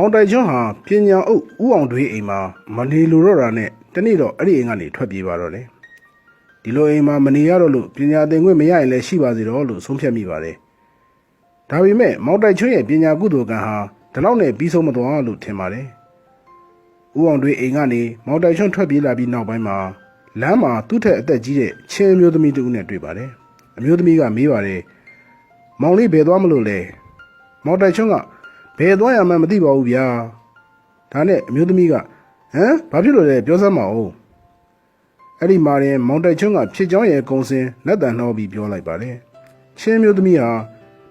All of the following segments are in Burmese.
မောင်တိုင်ချွန်းဟာပညာအုပ်ဥအောင်တွေးအိမ်မှာမနေလိုတော့တာနဲ့တနေ့တော့အဲ့ဒီအိမ်ကနေထွက်ပြေးပါတော့တယ်ဒီလိုအိမ်မှာမနေရတော့လို့ပညာသင်ခွင့်မရရင်လည်းရှိပါစေတော့လို့ဆုံးဖြတ်မိပါတယ်ဒါပေမဲ့မောင်တိုင်ချွန်းရဲ့ပညာကုသိုလ်ကံဟာဒီလောက်နဲ့ပြီးဆုံးမသွားလို့ထင်ပါတယ်ဥအောင်တွေးအိမ်ကနေမောင်တိုင်ချွန်းထွက်ပြေးလာပြီးနောက်ပိုင်းမှာလမ်းမှာသူ့ထက်အသက်ကြီးတဲ့ချင်းအမျိုးသမီးတူနဲ့တွေ့ပါတယ်အမျိုးသမီးကမေးပါတယ်မောင်လေးဘယ်သွားမလို့လဲမော်တိုင်ချွန်းက ဘယ်သွားရမှန်းမသိပါဘူးဗျာဒါနဲ့အမျိုးသမီးကဟမ်ဘာဖြစ်လို့လဲပြောစမ်းမအောင်အဲ့ဒီမှာရင်မောင်တိုင်ချွန်းကဖြစ်ကြောင်းရဲ့ကုံစင်လက်တန်နှောပြီးပြောလိုက်ပါတယ်ချင်းမျိုးသမီးဟာ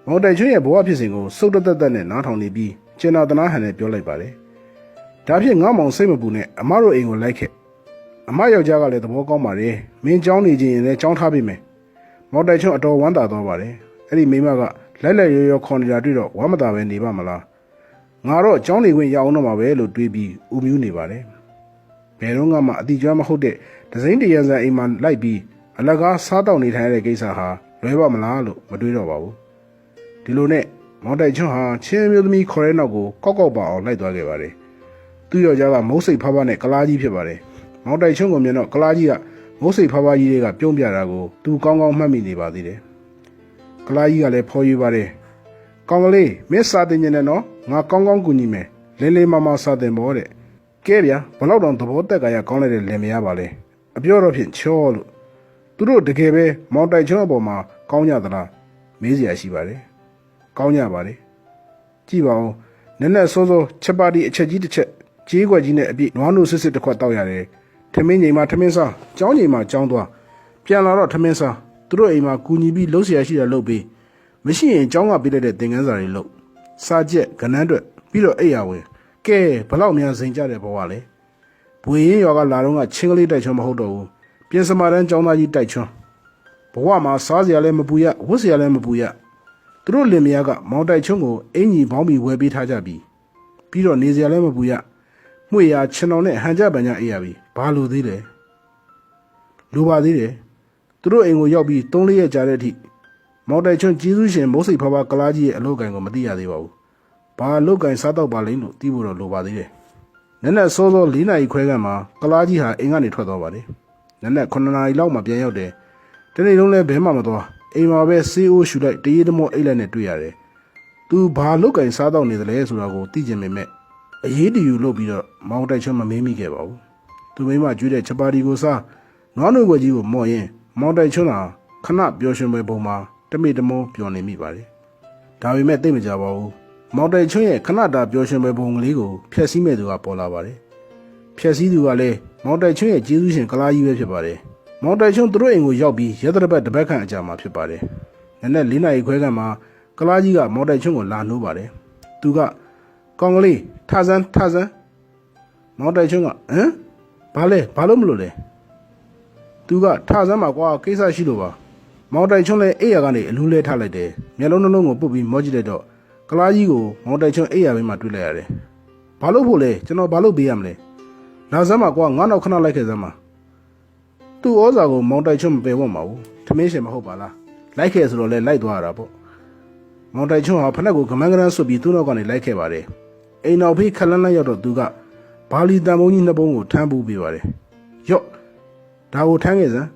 မောင်တိုင်ချွန်းရဲ့ဘဝဖြစ်စဉ်ကိုစုတ်တက်တက်နဲ့နားထောင်နေပြီးကျင်နာတနာဟန်နဲ့ပြောလိုက်ပါတယ်ဒါဖြင့်ငါမောင်စိတ်မပူနဲ့အမတို့အိမ်ကိုလိုက်ခဲ့အမယောက်ျားကလည်းသဘောကောင်းပါတယ်မင်းကြောင်းနေခြင်းရင်လည်းကြောင်းထားပေးမယ်မော်တိုင်ချွန်းအတော်ဝမ်းသာသွားပါတယ်အဲ့ဒီမိမကလိုက်လိုက်ရောရောခေါ်နေတာတွေ့တော့ဝမ်းမသာပဲနေပါမလား ငါတော့ကျောင်းနေခွင့်ရအောင်တော့မှာပဲလို့တွေးပြီးဥမျိုးနေပါတယ်ဘယ်တော့မှအတိကျွမ်းမဟုတ်တဲ့ဒဇိန်တရံဆန်အိမ်မှာလိုက်ပြီးအလကားစားတောက်နေထိုင်တဲ့ကိစ္စဟာလွဲပါမလားလို့မတွေးတော့ပါဘူးဒီလိုနဲ့မောင်တိုက်ချွန်းဟာချင်းမျိုးသမီးခေါ်တဲ့နောက်ကိုကောက်ကောက်ပါအောင်လိုက်သွားခဲ့ပါတယ်သူ့ယောက်ျားကမုတ်စိတ်ဖားဖားနဲ့ကလားကြီးဖြစ်ပါတယ်မောင်တိုက်ချွန်းကိုမြင်တော့ကလားကြီးကမုတ်စိတ်ဖားဖားကြီးတွေကပြုံးပြတာကိုသူကောင်းကောင်းမှတ်မိနေပါသေးတယ်ကလားကြီးကလည်းဖော်ရွေးပါတယ်ကောင်းကလေးမင်းစာတင်နေတယ်နော် ငါကောင်းကောင်းကူညီမယ်လင်းလေးမမစတင်ပေါ်တဲ့ကဲဗျာဘလောက်တောင်သဘောတက်ကရကောင်းလိုက်တဲ့လင်မရပါလေအပြောတော့ဖြင့်ချောလို့သူတို့တကယ်ပဲမောင်တိုက်ချောအပေါ်မှာကောင်းကြသလားမေးစရာရှိပါတယ်ကောင်းကြပါတယ်ကြည့်ပါဦးနက်နက်စောစောချက်ပါတီအချက်ကြီးတစ်ချက်ကြေးခွက်ကြီးနဲ့အပြည့်နွားနို့စစ်စစ်တစ်ခွက်တောက်ရတယ်ထမင်းချိန်မှာထမင်းစားကြောင်းချိန်မှာကြောင်းသွားပြန်လာတော့ထမင်းစားသူတို့အိမ်မှာကူညီပြီးလှုပ်ရှားရှိတာလှုပ်ပြီးမရှိရင်ကြောင်းကပေးလိုက်တဲ့သင်ခန်းစာတွေလှုပ် စာကြက်ကဏ္ဍအတွက်ပြီးတော့အိပ်ရဝင်ကဲဘလောက်များစိန်ကြတဲ့ဘဝလဲဘွေရင်ရွာကလာတော့ကချင်းကလေးတိုက်ချွန်းမဟုတ်တော့ဘူးပြင်စမာတန်းကျောင်းသားကြီးတိုက်ချွန်းဘဝမှာစားစရာလည်းမပူရဝတ်စရာလည်းမပူရသူတို့လင်မယားကမောင်တိုက်ချွန်းကိုအင်ကြီးဘောင်းပြီးဝယ်ပေးထားကြပြီပြီးတော့နေစရာလည်းမပူရမှွေရချင်တော်နဲ့ဟန်ကြပန်ကြအိပ်ရပြီဘာလို့သေးလဲလိုပါသေးတယ်သူတို့အိမ်ကိုရောက်ပြီး၃လရက်ကြာတဲ့အထိ မောင်တိုင်ချွန်းကျေးဇူးရှင်မိုးစိတ်ဖားဖားကလားကြီးရဲ့အလုပ်ကိုင်ကိုမသိရသေးပါဘူး။ဘာအလုပ်ကိုင်စားတော့ပါလိမ့်လို့သိဖို့တော့လိုပါသေးတယ်။နက်နက်စောစော၄နာရီခွဲကမှကလားကြီးဟာအိမ်ကနေထွက်သွားပါတယ်။နက်နက်9နာရီလောက်မှပြန်ရောက်တယ်။ဒီနေ့လုံးလည်းဘဲမှမသွားအိမ်မှာပဲဆေးအိုးရှူလိုက်တရေတမောအိတ်လိုက်နဲ့တွေ့ရတယ်။ "तू ဘာအလုပ်ကိုင်စားတော့နေသလဲဆိုတာကိုသိချင်ပေမဲ့အရေးတယူလုပ်ပြီးတော့မောင်တိုင်ချွန်းမမေးမိခဲ့ပါဘူး။သူမိမကျွေးတဲ့ချက်ပါတီကိုစားနွားနို့ွက်ကြီးကိုမော့ရင်မောင်တိုင်ချွန်းဟာခဏပျော်ရွှင်ပွဲပုံမှာ တမိတမောပျော်နေမိပါတယ်။ဒါပေမဲ့သိမကြပါဘူး။မောင်တိုင်ချွန်းရဲ့ခဏတာပျော်ရွှင်ပွဲပုံကလေးကိုဖျက်ဆီးမဲ့သူကပေါ်လာပါတယ်။ဖျက်ဆီးသူကလည်းမောင်တိုင်ချွန်းရဲ့ကျေးဇူးရှင်ကလားကြီးပဲဖြစ်ပါတယ်။မောင်တိုင်ချွန်းသူတို့အိမ်ကိုရောက်ပြီးရဲတရပတ်တစ်ပတ်ခန့်အကြာမှာဖြစ်ပါတယ်။နက်နက်၄နာရီခွဲကမှကလားကြီးကမောင်တိုင်ချွန်းကိုလာနှိုးပါတယ်။သူကကောင်ကလေးထဆန်းထဆန်းမောင်တိုင်ချွန်းကဟမ်ဘာလဲဘာလို့မလို့လဲသူကထဆန်းမှာကွာကိစ္စရှိလို့ပါ မောင်တိုင်ချွန်းလည်းအိယာကနေအလူးလဲထားလိုက်တယ်မျက်လုံးနှလုံးကိုပုတ်ပြီးမောကြည့်လိုက်တော့ကလားကြီးကိုမောင်တိုင်ချွန်းအိယာဘေးမှာတွေ့လိုက်ရတယ်ဘာလို့ဖို့လဲကျွန်တော်ဘာလို့ပေးရမလဲလာစမ်းမှာကွာငါနောက်ခဏလိုက်ခဲ့စမ်းမှာသူ့ဩဇာကိုမောင်တိုင်ချွန်းမပယ်ဝတ်မှာဘူးထမင်းရှင်မဟုတ်ပါလားလိုက်ခဲ့ဆိုတော့လဲလိုက်သွားရတာပေါ့မောင်တိုင်ချွန်းဟာဖနက်ကိုကမန်းကရန်းဆွပြီးသူ့နောက်ကနေလိုက်ခဲ့ပါတယ်အိမ်နောက်ဖေးခက်လန်းလန်းရောက်တော့သူကဘာလီတန်ပုံးကြီးနှစ်ပုံးကိုထမ်းပူးပေးပါတယ်ယော့ဒါကိုထမ်းခဲ့စမ်း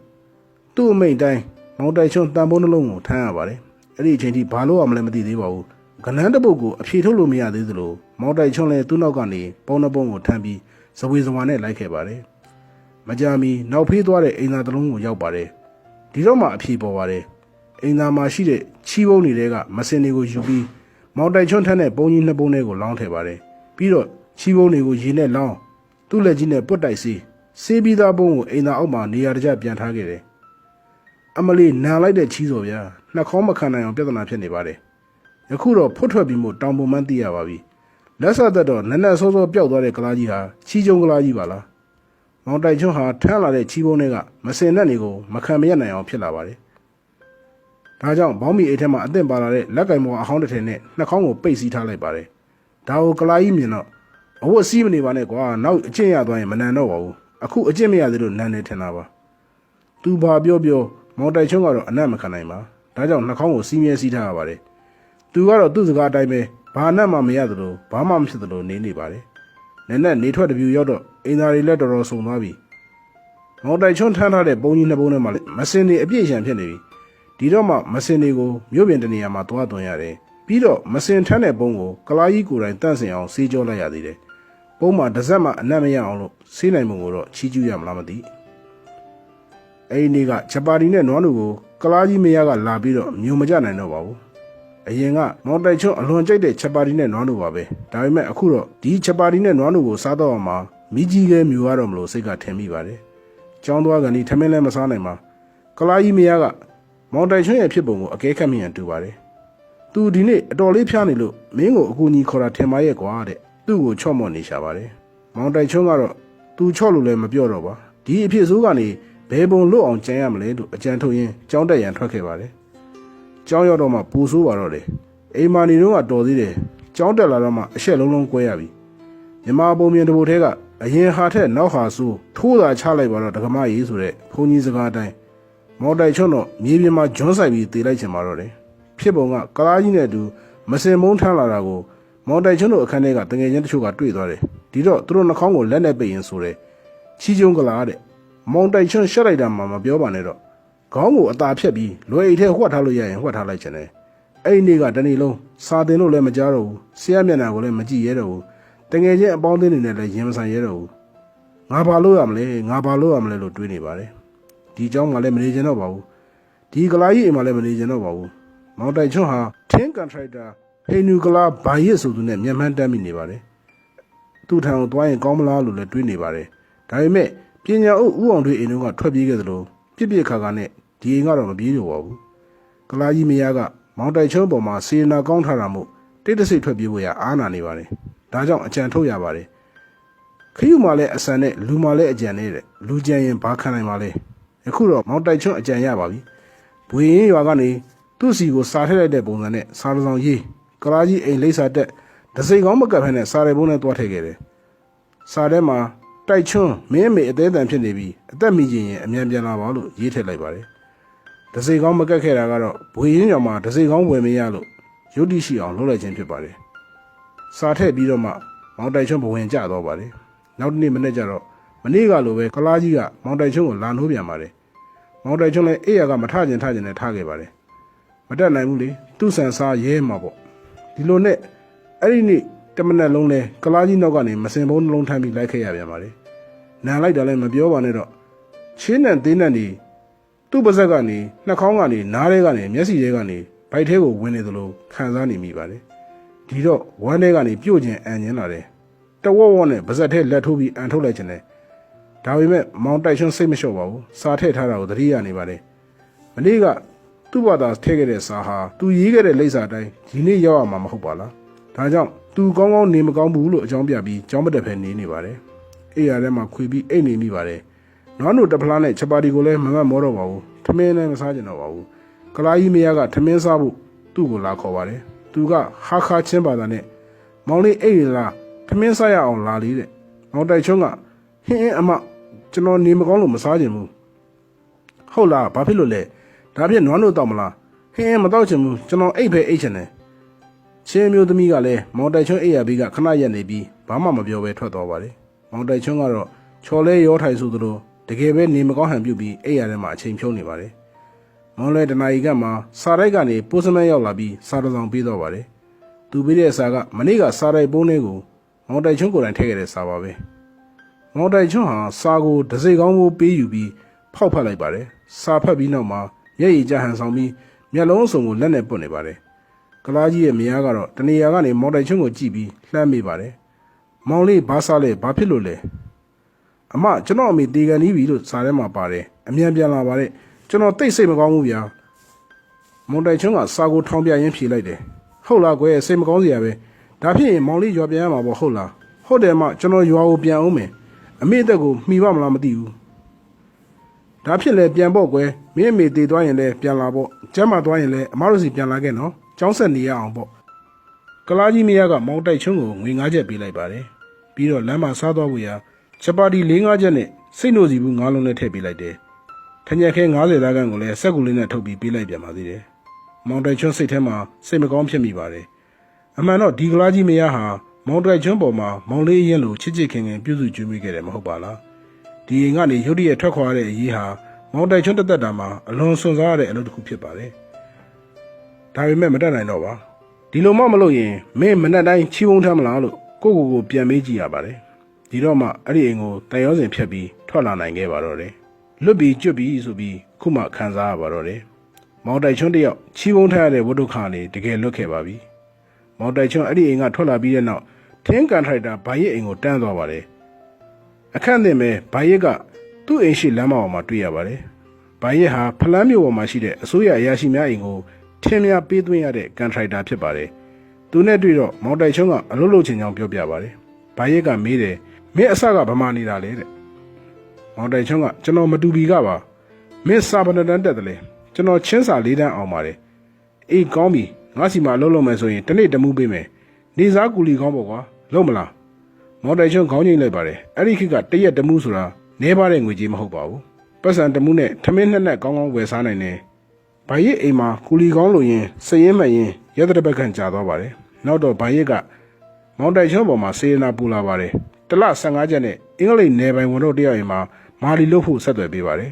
သူ့အမိန့်တိုင်း မောင်တိုင်ချွန်းတန်ပုံးနှလုံးကိုထမ်းရပါတယ်အဲ့ဒီအချိန်ထိဘာလို့ရမလဲမသိသေးပါဘူးကနန်းတပုတ်ကိုအဖြေထုတ်လို့မရသေးသလိုမောင်တိုင်ချွန်းလည်းသူ့နောက်ကနေပုံနှပုံးကိုထမ်းပြီးဇဝေဇဝါနဲ့လိုက်ခဲ့ပါတယ်မကြမီနောက်ဖေးသွားတဲ့အိမ်သာတစ်လုံးကိုရောက်ပါတယ်ဒီတော့မှအဖြေပေါ်ပါတယ်အိမ်သာမှာရှိတဲ့ချီးပုံးတွေကမစင်တွေကိုယူပြီးမောင်တိုင်ချွန်းထမ်းတဲ့ပုံကြီးနှစ်ပုံးတွေကိုလောင်းထည့်ပါတယ်ပြီးတော့ချီးပုံးတွေကိုရေနဲ့လောင်းသူ့လက်ကြီးနဲ့ပွတ်တိုက်စေးစေးပြီးသားပုံးကိုအိမ်သာအောက်မှာနေရာတကျပြန်ထားခဲ့တယ် အမလီနာလိုက်တဲ့ချီးစော်ဗျာနှာခေါင်းမခံနိုင်အောင်ပြဿနာဖြစ်နေပါတယ်ယခုတော့ဖွတ်ထွက်ပြီးမှတောင်ပုံမှန်းသိရပါပြီလက်ဆက်သက်တော့နက်နက်စောစောပျောက်သွားတဲ့ကလားကြီးဟာချီးကျုံကလားကြီးပါလားမောင်တိုင်ချွန်းဟာထမ်းလာတဲ့ချီးပုံးတွေကမစင်တဲ့နေကိုမခံမရနိုင်အောင်ဖြစ်လာပါတယ်ဒါကြောင့်ဘောင်းမီအိတ်ထဲမှာအသင့်ပါလာတဲ့လက်ကင်ပေါ်အဟောင်းတစ်ထည်နဲ့နှာခေါင်းကိုပိတ်စည်းထားလိုက်ပါတယ်ဒါကိုကလားကြီးမြင်တော့အဝတ်စီးမနေပါနဲ့ကွာနောက်အကျင့်ရသွားရင်မနန်တော့ပါဘူးအခုအကျင့်မရသေးလို့နန်နေထင်တာပါသူဘာပြောပြော မော်တိုင်ချွန်းကတော့အနက်မခံနိုင်ပါဒါကြောင့်နှာခေါင်းကိုစီးမြဲစီးထားရပါတယ်သူကတော့သူ့စကားအတိုင်းပဲဘာအနက်မှမရသလိုဘာမှမဖြစ်သလိုနေနေပါတယ်နည်းနည်းနေထွက်တပြူရောက်တော့အင်သာတွေလည်းတော်တော်ဆုံသွားပြီမောင်တိုင်ချွန်းထမ်းထားတဲ့ပုံကြီးနှစ်ပုံထဲမှာလည်းမစင်တွေအပြည့်ရှံဖြစ်နေပြီဒီတော့မှမစင်တွေကိုမြို့ပြင်တနေရာမှာသွားသွင်းရတယ်ပြီးတော့မစင်ထမ်းတဲ့ပုံကိုကလာကြီးကိုယ်တိုင်တန့်စင်အောင်စေးကြောလိုက်ရသေးတယ်ပုံမှာတစ်စက်မှအနက်မရအောင်လို့စေးနိုင်ပုံကိုတော့ချီးကျူးရမလားမသိ အဲ့ဒီနေ့ကဂျပါတီနဲ့နွားနုကိုကလာကြီးမရကလာပြီးတော့မြို့မကြနိုင်တော့ပါဘူးအရင်ကမောင်တိုင်ချွန်းအလွန်ကြိုက်တဲ့ချက်ပါတီနဲ့နွားနိုပါပဲဒါပေမဲ့အခုတော့ဒီချက်ပါတီနဲ့နွားနိုကိုစားတော့အောင်မှာမိကြီးကဲမြူရတော့မလို့စိတ်ကထင်မိပါတယ်။ကျောင်းသွားကန်ဒီထမင်းလည်းမစားနိုင်ပါကလာကြီးမယားကမောင်တိုင်ချွန်းရဲ့ဖြစ်ပုံကိုအကဲခတ်မိရန်တူပါတယ်။သူဒီနေ့အတော်လေးဖျားနေလို့မင်းကိုအကူကြီးခေါ်တာထင်ပါရဲ့ကွာတဲ့သူ့ကိုချော့မော့နေရှာပါတယ်။မောင်တိုင်ချွန်းကတော့သူချော့လို့လည်းမပြောတော့ပါဒီအဖြစ်ဆိုးကနေ ဘယ်ပုံလွတ်အောင်ကြံရမလဲလို့အကြံထုတ်ရင်းကြောင်းတက်ရန်ထွက်ခဲ့ပါတယ်။ကျောင်းရောက်တော့မှပူဆိုးပါတော့တယ်အိမ်မာနေတော့ကတော်သေးတယ်ကျောင်းတက်လာတော့မှအရှက်လုံးလုံးကွဲရပြီမြမပုံမြင်တဘူထဲကအရင်ဟာထက်နောက်ဟာဆိုးထိုးတာချလိုက်ပါတော့ဒကမကြီးဆိုတဲ့ဘုန်းကြီးစကားအတိုင်းမော်တိုင်ချွန်းတော့မြေပြင်မှာဂျွန်းဆိုင်ပြီးတေးလိုက်ချင်ပါတော့တယ်ဖြစ်ပုံကကလားကြီးနဲ့အတူမစင်မုံထမ်းလာတာကိုမော်တိုင်ချွန်းတို့အခန်းထဲကတငယ်ချင်းတချို့ကတွေ့သွားတယ်ဒီတော့သူတို့နှာခေါင်းကိုလက်နဲ့ပိတ်ရင်ဆိုတဲ့ချီကျုံကလားတဲ့ မော်တိုင်ချွန်းရှက်လိုက်တာမှမပြောပါနဲ့တော့ ခေါင်းကိုအသာဖြတ်ပြီးလွယ်အိတ်ထဲဟွက်ထားလို့ရရင်ဟွက်ထားလိုက်ချင်တယ်အဲ့ဒီနေ့ကတနေ့လုံးစာတင်လို့လည်းမကြားတော့ဘူးဆရာမျက်နှာကိုလည်းမကြည့်ရတော့ဘူးတငယ်ချင်းအပေါင်းအသင်းတွေနဲ့လည်းရင်မဆိုင်ရတော့ဘူးငါဘာလို့ရမလဲငါဘာလို့ရမလဲလို့တွေးနေပါတယ်ဒီเจ้าမှလည်းမနေချင်တော့ပါဘူးဒီကလာကြီးအိမ်မှလည်းမနေချင်တော့ပါဘူးမောင်တိုင်ချွန်းဟာထင်းကန်ထရိုက်တာဟေနူကလာဘာရစ်ဆိုသူနဲ့မျက်မှန်းတက်မိနေပါတယ် သူ့ထံကိုသွားရင်ကောင်းမလားလို့လည်းတွေးနေပါတယ်။ဒါပေမဲ့ ပညာအုပ်ဦးအောင်တွေအိမ်တို့ကထွက်ပြေးခဲ့သလိုပြစ်ပြစ်ခါခါနဲ့ဒီအိမ်ကတော့မပြေးတော့ပါဘူး။ကလာကြီးမယားကမောင်တိုင်ချုံးပေါ်မှာစေနာကောင်းထားတာမို့တိတ်တဆိတ်ထွက်ပြေးဖို့ရအားနာနေပါတယ်။ဒါကြောင့်အကြံထုတ်ရပါတယ်။ခရုမှလည်းအဆန်နဲ့လူမှလည်းအကြံနဲ့တဲ့လူကြံရင်ဘာခံနိုင်ပါလဲ။အခုတော့မောင်တိုင်ချုံးအကြံရပါပြီ။ဘွေရင်ရွာကနေသူ့စီကိုစားထည့်လိုက်တဲ့ပုံစံနဲ့စားတစ်စောင်ရေးကလာကြီးအိမ်လိမ့်စာတက်ဒစိကောင်းမကပ်ဖက်နဲ့စားရဲဘုံနဲ့တွားထည့်ခဲ့တယ်။စာထဲမှာ တိုက်ချွန်းမင်းအမေအသေးအံဖြစ်နေပြီးအသက်မိခြင်းရင်အမြန်ပြန်လာပါလို့ရေးထည့်လိုက်ပါတယ်။ဒစိကောင်းမကက်ခဲ့တာကတော့ဘွေရင်းရောင်မှာဒစိကောင်းဝယ်မရလို့ရုတ်တိရှိအောင်လုပ်လိုက်ခြင်းဖြစ်ပါတယ်။စာထည့်ပြီးတော့မှမောင်တိုက်ချွန်းဘဝင်ကျသွားပါတယ်။နောက်တစ်နေ့မနေ့ကျတော့မနေ့ကလိုပဲကလားကြီးကမောင်တိုက်ချွန်းကိုလာနှိုးပြန်ပါတယ်။မောင်တိုက်ချွန်းလည်းအေးရကမထကျင်ထကျင်နဲ့ထားခဲ့ပါတယ်။မတက်နိုင်ဘူးလေသူ့ဆန်စားရဲမှာပေါ့။ဒီလိုနဲ့အဲ့ဒီနေ့ တမနက်လုံးလဲကလားကြီးနောက်ကနေမစင်ဘုံနှလုံးထမ်းပြီးလိုက်ခဲ့ရပြန်ပါတယ်။နန်လိုက်တာလည်းမပြောပါနဲ့တော့ချင်းနဲ့သေးနဲ့နေသူ့ပါဇက်ကနေနှာခေါင်းကနေနားထဲကနေမျက်စိထဲကနေဗိုက်ထဲကိုဝင်နေသလိုခံစားနေမိပါတယ်။ဒီတော့ဝမ်းထဲကနေပြုတ်ကျင်အန်ကျင်လာတယ်။တဝက်ဝက်နဲ့ပါဇက်ထဲလက်ထိုးပြီးအန်ထုတ်လိုက်ခြင်းတယ်။ဒါပေမဲ့မောင်တိုက်ချွန်းစိတ်မလျှော့ပါဘူး။စားထည့်ထားတာကိုသတိရနေပါတယ်။မနေ့ကသူ့ဘာသာထည့်ခဲ့တဲ့စာဟာသူရေးခဲ့တဲ့လိပ်စာအတိုင်းဒီနေ့ရောက်ရမှာမဟုတ်ပါလား။ဒါကြောင့် သူကောင်းကောင်းနေမကောင်းဘူးလို့အကြောင်းပြပြီးကြောင်းမတက်ဖဲနေနေပါတယ်။အိမ်ရထဲမှာခွေပြီးအိတ်နေမိပါတယ်။နွားနိုတဖလားနဲ့ချက်ပါတီကိုလည်းမမတ်မောတော့ပါဘူး။ထမင်းလည်းမစားကြတော့ပါဘူး။ကလာကြီးမယားကထမင်းစားဖို့သူ့ကိုလာခေါ်ပါတယ်။သူကဟာခါချင်းပါတာနဲ့မောင်လေးအိတ်ရလားထမင်းစားရအောင်လာလေးတဲ့။မောင်တိုက်ချုံးကဟင်းအင်းအမကျွန်တော်နေမကောင်းလို့မစားချင်ဘူး။ဟုတ်လားဘာဖြစ်လို့လဲ။ဒါဖြင့်နွားနိုတောက်မလား။ဟင်းအင်းမတောက်ချင်ဘူးကျွန်တော်အိတ်ပဲအိတ်ချင်တယ်။ ချင်းမျိုးသမီးကလည်းမောင်တိုင်ချွန်းအိယာဘီကခဏရက်နေပြီးဘာမှမပြောဘဲထွက်သွားပါတယ်။မောင်တိုင်ချွန်းကတော့ချော်လဲရောထိုင်ဆိုသလိုတကယ်ပဲနေမကောင်းဟန်ပြုတ်ပြီးအိယာထဲမှာအချိန်ဖြုံးနေပါတယ်။မောင်လဲတနာရီကမှစားရိုက်ကနေပိုးစမဲရောက်လာပြီးစားတစ်ဆောင်ပေးတော့ပါတယ်။သူပေးတဲ့စားကမနေ့ကစားရိုက်ပုံးလေးကိုမောင်တိုင်ချွန်းကိုယ်တိုင်ထည့်ခဲ့တဲ့စားပါပဲ။မောင်တိုင်ချွန်းဟာစားကိုဒစိကောင်းကိုပေးယူပြီးဖောက်ဖက်လိုက်ပါတယ်။စားဖက်ပြီးနောက်မှာမျက်ရည်ကျဟန်ဆောင်ပြီးမျက်လုံးအစုံကိုလက်နဲ့ပွတ်နေပါတယ်။ ကလားကြီးရဲ့မယားကတော့တနေရာကနေမော်တိုင်ချုံကိုကြည့်ပြီးလှမ်းမိပါတယ်။မောင်လေးဘာစားလဲဘာဖြစ်လို့လဲ။အမကျွန်တော်အမေတေကန်နီးပြီလို့စာထဲမှာပါတယ်။အမြန်ပြန်လာပါတဲ့ကျွန်တော်တိတ်စိတ်မကောင်းဘူးဗျာ။မော်တိုင်ချုံကစာကိုထောင်ပြရင်းဖြေလိုက်တယ်။ဟုတ်လားကွယ်စိတ်မကောင်းစရာပဲ။ဒါဖြစ်ရင်မောင်လေးရွာပြန်ရမှာပေါ့ဟုတ်လား။ဟုတ်တယ်အမကျွန်တော်ရွာကိုပြန်အောင်မယ်။အမေအသက်ကိုမှီပါမလားမသိဘူး။ဒါဖြစ်လဲပြန်ပေါ့ကွယ်မင်းအမေတည်သွားရင်လည်းပြန်လာပေါ့ကျမ်းမာသွားရင်လည်းအမတို့စီပြန်လာခဲ့နော် ကျောင်းဆက်နေရအောင်ပေါ့ကလားကြီးမယားကမောင်တိုက်ချုံးကိုငွေ၅ချက်ပေးလိုက်ပါတယ်ပြီးတော့လမ်းမှာစားသွားဖို့ရာချက်ပါတီ၄၅ချက်နဲ့စိတ်နိုစီဘူး၅လုံးနဲ့ထည့်ပေးလိုက်တယ်ထညက်ခဲ90သားကန်ကိုလည်းစက်ကူလေးနဲ့ထုတ်ပြီးပေးလိုက်ပြန်ပါသေးတယ်မောင်တိုက်ချုံးစိတ်ထဲမှာစိတ်မကောင်းဖြစ်မိပါတယ်အမှန်တော့ဒီကလားကြီးမယားဟာမောင်တိုက်ကျွန်းပေါ်မှာမောင်လေးအရင်လိုချစ်ချစ်ခင်ခင်ပြုစုကျွေးမွေးခဲ့တယ်မဟုတ်ပါလားဒီအိမ်ကနေရုတ်တရက်ထွက်ခွာရတဲ့အရေးဟာမောင်တိုက်ကျွန်းတစ်သက်တာမှာအလွန်စွန့်စားရတဲ့အလုပ်တစ်ခုဖြစ်ပါတယ် ဒါပေမဲ့မတတ်နိုင်တော့ပါဒီလိုမှမလုပ်ရင်မင်းမနဲ့တိုင်းချီးဝုန်းထမ်းမလားလို့ကိုယ့်ကိုယ်ကိုပြန်မေးကြည့်ရပါတယ်ဒီတော့မှအဲ့ဒီအိမ်ကိုတန်ရောစင်ဖြတ်ပြီးထွက်လာနိုင်ခဲ့ပါတော့တယ်လွတ်ပြီးကျွတ်ပြီးဆိုပြီးခုမှခံစားရပါတော့တယ်မောင်တိုက်ကျွန်းတစ်ယောက်ချီးဝုန်းထမ်းရတဲ့ဝတ္ထုခါနေတကယ်လွတ်ခဲ့ပါပြီမော်တိုင်ချွန်းအဲ့ဒီအိမ်ကထွက်လာပြီးတဲ့နောက်ထင်းကန်ထရိုက်တာဘာရစ်အိမ်ကိုတန်းသွားပါတယ်အခန့်တင်မဲ့ဘာရစ်ကသူ့အိမ်ရှိလမ်းမပေါ်မှာတွေ့ရပါတယ်ဘာရစ်ဟာဖလန်းမြို့ပေါ်မှာရှိတဲ့အစိုးရအရာရှိများအိမ်ကို ထင်းများပေးသွင်းရတဲ့ကန်ထရိုက်တာဖြစ်ပါတယ်သူနဲ့တွေ့တော့မော်တိုင်ချွန်းကအလုပ်လုပ်ချင်ကြောင်းပြောပြပါတယ်ဘာရစ်ကမေးတယ်မင်းအစကဗမာနေတာလေတဲ့မော်တိုင်ချွန်းကကျွန်တော်မတူဘီကပါမင်းစာပနတန်းတက်တယ်လေကျွန်တော်ချင်းစာလေးတန်းအောင်ပါတယ်အေးကောင်းပြီငါစီမှာလှုပ်လို့မယ်ဆိုရင်တစ်နေ့တမှုပေးမယ်နေစားကူလီကောင်းပေါ့ကွာလုံးမလားမော်တိုင်ချွန်းခေါင်းငိမ့်လိုက်ပါတယ်အဲ့ဒီခေတ်ကတရက်တမှုဆိုတာနဲပါတဲ့ငွေကြီးမဟုတ်ပါဘူးပတ်စံတမှုနဲ့ထမင်းနှစ်နက်ကောင်းကောင်းဝယ်စားနိုင်တယ် ဘာရစ်အိမ်မှာကူလီကောင်းလို့ရင်စရင်မရင်ရက်တဲ့ဘက်ခန့်ကြာသွားပါတယ်နောက်တော့ဘာရစ်ကမော်တိုင်ချွန်းပေါ်မှာစေရနာပူလာပါတယ်တစ်လ15ချက်နဲ့အင်္ဂလိပ်နယ်ပိုင်ဝန်တို့တယောက်အိမ်မှာမာလီလို့ဖို့ဆက်သွယ်ပေးပါတယ်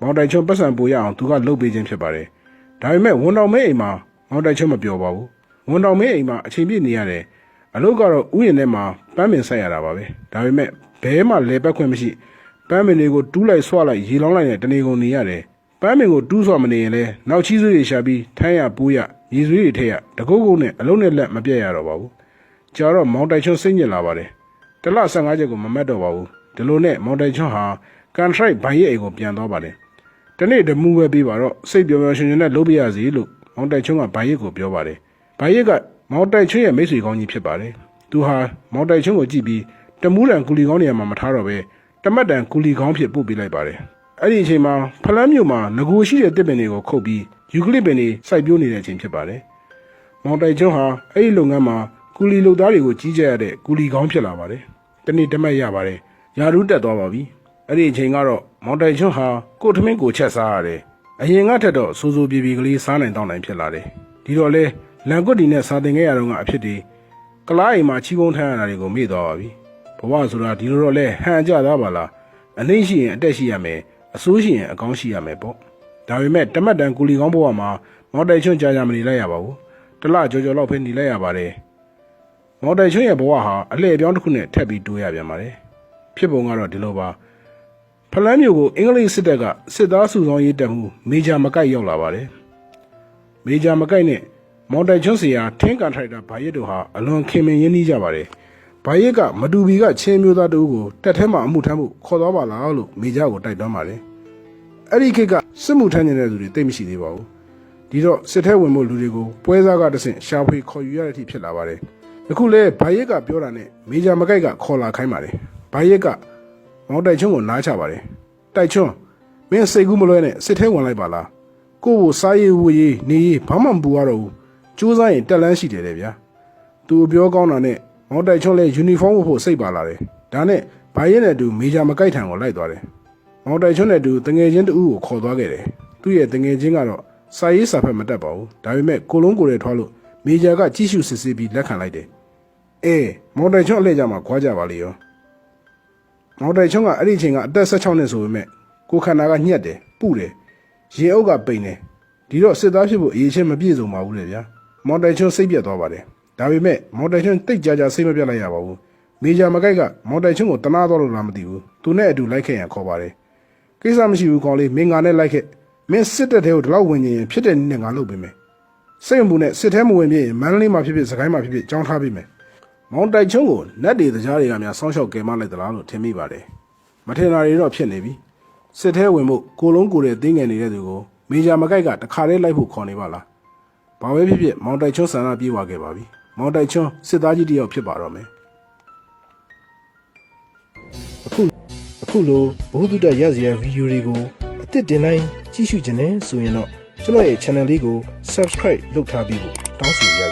မောင်တိုင်ချွန်းပတ်စံပူရအောင်သူကလှုပ်ပေးခြင်းဖြစ်ပါတယ်။ဒါပေမဲ့ဝန်တော်မဲအိမ်မှာမောင်တိုင်ချွန်းမပြောပါဘူး။ဝန်တော်မဲအိမ်မှာအချိန်ပြည့်နေရတယ်။အလုပ်ကတော့ဥယျာဉ်ထဲမှာပန်းပင်ဆက်ရတာပါပဲ။ဒါပေမဲ့ဘဲမှလဲပတ်ခွင့်မရှိ။ပန်းပင်တွေကိုတူးလိုက်ဆွလိုက်ရေလောင်းလိုက်နဲ့တနေကုန်နေရတယ်။ ပန်းပင်ကိုတူးဆွမနေရင်လည်းနောက်ချီးစွေးတွေရှာပြီးထိုင်းရပူးရရေစွေးတွေထည့်ရတကုတ်ကုတ်နဲ့အလုံးနဲ့လက်မပြတ်ရတော့ပါဘူး။ကြာတော့မောင်တိုင်ချွန်းစိတ်ညစ်လာပါတယ်။တစ်လ15ချက်ကိုမမတ်တော့ပါဘူး။ဒီလိုနဲ့မောင်တိုင်ချွန်းဟာကန်ထရိုက်ဘိုင်ရဲ့အိမ်ကိုပြန်သွားပါတယ်။တနေ့တမှုပဲပေးပါတော့စိတ်ပျော်ပျော်ရွှင်ရွှင်နဲ့လုပ်ပြရစီလို့မောင်တိုက်ချုံးကဘိုင်ရစ်ကိုပြောပါတယ်။ဘိုင်ရစ်ကမောင်တိုက်ချုံးရဲ့မိတ်ဆွေကောင်းကြီးဖြစ်ပါတယ်။သူဟာမောင်တိုက်ချုံးကိုကြည့်ပြီးတမူးတန်ကူလီကောင်းနေရာမှာမထားတော့ပဲတမတ်တန်ကူလီကောင်းဖြစ်ပို့ပေးလိုက်ပါတယ်။ အဲ့ဒီအချိန်မှာဖလန်းမြို့မှာငကိုရှိတဲ့တစ်ပင်တွေကိုခုတ်ပြီးယူကလစ်ပင်တွေစိုက်ပျိုးနေတဲ့အချိန်ဖြစ်ပါတယ်။မောင်တိုက်ချုံးဟာအဲ့ဒီလုပ်ငန်းမှာကူလီလုပ်သားတွေကိုကြီးကြပ်ရတဲ့ကူလီကောင်းဖြစ်လာပါတယ်။တနေ့တမတ်ရပါတယ်။ယာရူးတက်သွားပါပြီ။အဲ့ဒီအချိန်ကတော့မောင်တိုင်ချွန်းဟာကို့ထမင်းကိုချက်စားရတယ်။အရင်ကထက်တော့စိုးစိုးပြေပြေကလေးစားနိုင်တော့နိုင်ဖြစ်လာတယ်။ဒီတော့လေလန်ကွတ်တီနဲ့စာတင်ခဲ့ရတော့ကအဖြစ်ဒီကလားအိမ်မှာချီးကုန်းထမ်းရတာတွေကိုမေ့သွားပါပြီ။ဘဝဆိုတာဒီလိုတော့လဲဟန်ကြသားပါလား။အနှိမ့်ရှိရင်အတက်ရှိရမယ်။ အဆိုးရှိရင်အကောင်းရှိရမယ်ပေါ့။ဒါပေမဲ့တမတ်တန်ကူလီကောင်းဘဝမှာမော်တိုင်ချွန်းကြာကြာမနေလိုက်ရပါဘူး။တစ်လကြော်ကြော်လောက်ပဲနေလိုက်ရပါတယ်။မော်တိုင်ချွန်းရဲ့ဘဝဟာအလှည့်အပြောင်းတစ်ခုနဲ့ထပ်ပြီးတိုးရပြန်ပါတယ်။ဖြစ်ပုံကတော့ဒီလိုပါ။ဖလန်းမျိုးကိုအင်္ဂလိပ်စစ်တပ်ကစစ်သားစုဆောင်ရေးတပ်မှုမေဂျာမကိုက်ရောက်လာပါတယ်။မေဂျာမကိုက်နဲ့မော်တိုင်ချွန်းစီယာထင်းကန်ထရိုက်တာဘာရစ်တို့ဟာအလွန်ခင်မင်ရင်းနှီးကြပါတယ်။ ဘာရစ်ကမတူဘီကချင်းမျိုးသားတို့ကိုတက်ထဲမှာအမှုထမ်းဖို့ခေါ်သွားပါလားလို့မေဂျာကိုတိုက်တွန်းပါတယ်။အဲ့ဒီခေတ်ကစစ်မှုထမ်းနေတဲ့သူတွေတိတ်မရှိသေးပါဘူး။ဒီတော့စစ်ထဲဝင်ဖို့လူတွေကိုပွဲစားကတဆင့်ရှာဖွေခေါ်ယူရတဲ့အထိဖြစ်လာပါတယ်။အခုလဲဘာရစ်ကပြောတာနဲ့မေဂျာမကိုက်ကခေါ်လာခိုင်းပါတယ်။ဘာရစ်ကမောင်တိုက်ချုံကိုနားချပါတယ်။တိုက်ချုံမင်းစိတ်ကူးမလွဲနဲ့စစ်ထဲဝင်လိုက်ပါလား။ကိုယ့်ကိုစားရည်ဝူရေးနေရေးဘာမှမပူရတော့ဘူး။စူးစမ်းရင်တက်လန်းရှိတယ်တဲ့ဗျာ။သူပြောကောင်းတာနဲ့ မောင်တိုက်ချုံလဲယူနီဖောင်းဝတ်ဖို့စိတ်ပါလာတယ်။ဒါနဲ့ဘာရစ်နဲ့အတူမေဂျာမကိုက်ထံကိုလိုက်သွားတယ်။မောင်တိုင်ချွန်းနဲ့အတူတငယ်ချင်းတူကိုခေါ်သွားခဲ့တယ်။သူ့ရဲ့တငယ်ချင်းကတော့စာရေးစာဖက်မတတ်ပါဘူး။ဒါပေမဲ့ကိုလုံးကိုယ်ရဲထွားလို့မေဂျာကကြည့်ရှုစစ်ဆေးပြီးလက်ခံလိုက်တယ်။အေးမောင်တိုင်ချွန်းအလှည့်ကြမှာခွာကြပါလေရော။မောင်တိုင်ချွန်းကအဲ့ဒီအချိန်ကအသက်16နှစ်ဆိုပေမဲ့ကိုယ်ခန္ဓာကညှက်တယ်၊ပုတယ်။ရေအုပ်ကပိန်တယ်။ဒီတော့စစ်သားဖြစ်ဖို့အရေးချင်းမပြည့်စုံပါဘူးလေဗျာ။မောင်တိုင်ချွန်းစိတ်ပြတ်သွားပါတယ်။ ဒါပေမဲ့မောင်တိုင်ချွန်းတိတ်ကြကြစိတ်မပြတ်လိုက်ရပါဘူး။မေဂျာမကိုက်ကမောင်တိုင်ချွန်းကိုတနာတော့လို့လားမသိဘူး။သူနဲ့အတူလိုက်ခဲ့ရန်ခေါ်ပါတယ်။ကိစ္စမရှိဘူးကောင်းလေးမင်းငါနဲ့လိုက်ခဲ့မင်းစစ်တပ်တဲ့ကိုဒီလောက်ဝင်ရင်ဖြစ်တဲ့နည်းနဲ့ငါလုပ်ပေးမယ်စိတ်မပူနဲ့စစ်ထဲမဝင်ပြရင်မန္တလေးမှာဖြစ်ဖြစ်စကိုင်းမှာဖြစ်ဖြစ်ကြောင်းထားပေးမယ်မောင်တိုက်ချုံးကိုနတ်တွေတကြားတွေကများစောင်းရှောက်ကယ်မလိုက်သလားလို့ထင်မိပါတယ်မထင်တာတွေတော့ဖြစ်နေပြီစစ်ထဲဝင်ဖို့ကိုလုံးကိုတဲ့တင်းငယ်နေတဲ့သူကိုမေဂျာမကိုက်ကတခါတည်းလိုက်ဖို့ခေါ်နေပါလားဘာပဲဖြစ်ဖြစ်မောင်တိုက်ချုံးဆန္ဒပြေးသွားခဲ့ပါပြီ မောင်တိုက်ချုံးစစ်သားကြီးတစ်ယောက်ဖြစ်ပါတော့မယ်အခုအခုလိုဘ ഹു တုတရရစရာဗီဒီယိုတွေကိုအသစ်တင်တိုင်းကြည့်ရှုခြင်းနဲ့ဆိုရင်တော့ကျွန်တော်ရဲ့ channel လေးကို subscribe လုပ်ထားပြီးဖို့တောင်းဆိုရ